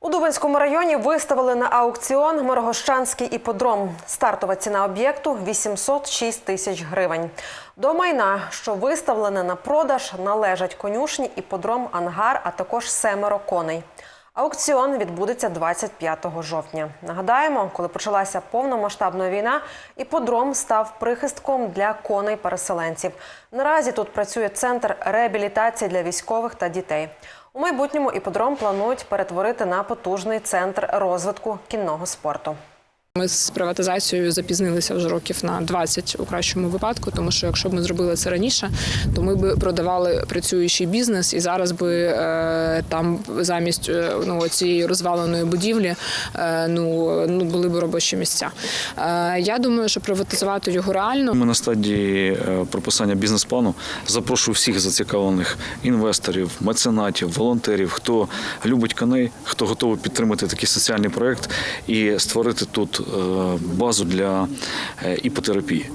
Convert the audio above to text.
У Дубинському районі виставили на аукціон Мирогощанський іподром. Стартова ціна об'єкту 806 тисяч гривень. До майна, що виставлене на продаж, належать конюшні, іподром, ангар, а також семеро коней. Аукціон відбудеться 25 жовтня. Нагадаємо, коли почалася повномасштабна війна, іподром став прихистком для коней переселенців. Наразі тут працює центр реабілітації для військових та дітей. У майбутньому іподром планують перетворити на потужний центр розвитку кінного спорту. Ми з приватизацією запізнилися вже років на 20 у кращому випадку, тому що якщо б ми зробили це раніше, то ми б продавали працюючий бізнес, і зараз би е, там замість е, ну цієї розваленої будівлі е, ну, ну були б робочі місця. Я думаю, що приватизувати його реально. Ми на стадії прописання бізнес-плану. Запрошую всіх зацікавлених інвесторів, меценатів, волонтерів, хто любить коней, хто готовий підтримати такий соціальний проект і створити тут базу для е, іпотерапії.